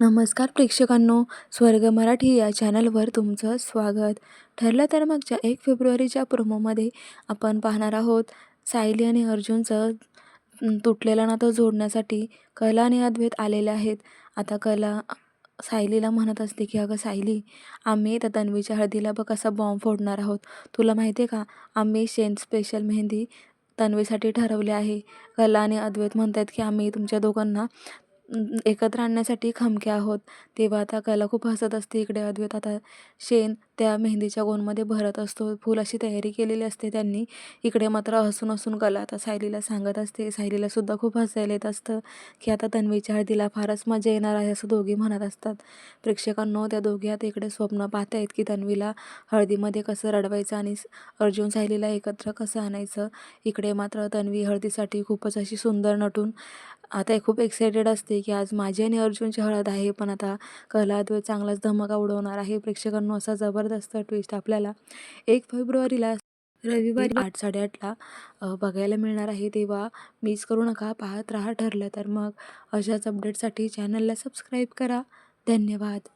नमस्कार प्रेक्षकांनो स्वर्ग मराठी या चॅनलवर तुमचं स्वागत. ठरलं तर मागच्या एक फेब्रुवारीच्या प्रोमोमध्ये आपण पाहणार आहोत सायली आणि अर्जुनचं तुटलेला तुटलेलं नातं जोडण्यासाठी कला आणि अद्वैत आलेले आहेत. आता कला सायलीला म्हणत असते की अगं सायली आम्ही त्या तन्वीच्या हळदीला बघ असा बॉम्ब फोडणार आहोत. तुला माहिती आहे का? आम्ही शेन स्पेशल मेहंदी तन्वीसाठी ठरवली आहे. कला आणि अद्वैत म्हणतात की आम्ही तुमच्या दोघांना एकत्र आणण्यासाठी खमके आहोत. तेव्हा आता कला खूप हसत असते. इकडे अद्वैत आता शेण त्या मेहंदीच्या गोणमध्ये भरत असतो. फुल अशी तयारी केलेली असते त्यांनी. इकडे मात्र हसून हसून कला आता सायलीला सांगत असते. सायलीला सुद्धा खूप हसायला येत असतं की आता तन्वीच्या हळदीला फारच मजा येणार आहे असं दोघी म्हणत असतात. प्रेक्षकांनो त्या दोघी आता इकडे स्वप्न पाहत आहेत की तन्वीला हळदीमध्ये कसं रडवायचं आणि अर्जुन सायलीला एकत्र कसं आणायचं. इकडे मात्र तन्वी हळदीसाठी खूपच अशी सुंदर नटून आता खूप एक्सायटेड असते की आज माझी आणि अर्जुनची हळद आहे. पण आता कला चांगलाच धमाका उडवणार आहे. प्रेक्षकांनो असा जबर जबरदस्त ट्विस्ट आपल्याला एक फेब्रुवारीला रविवारी आठ साडेआठला बघायला मिळणार आहे. तेव्हा मिस करू नका पाहत राहा ठरलं तर मग. अशाच अपडेटसाठी चॅनलला सबस्क्राईब करा. धन्यवाद.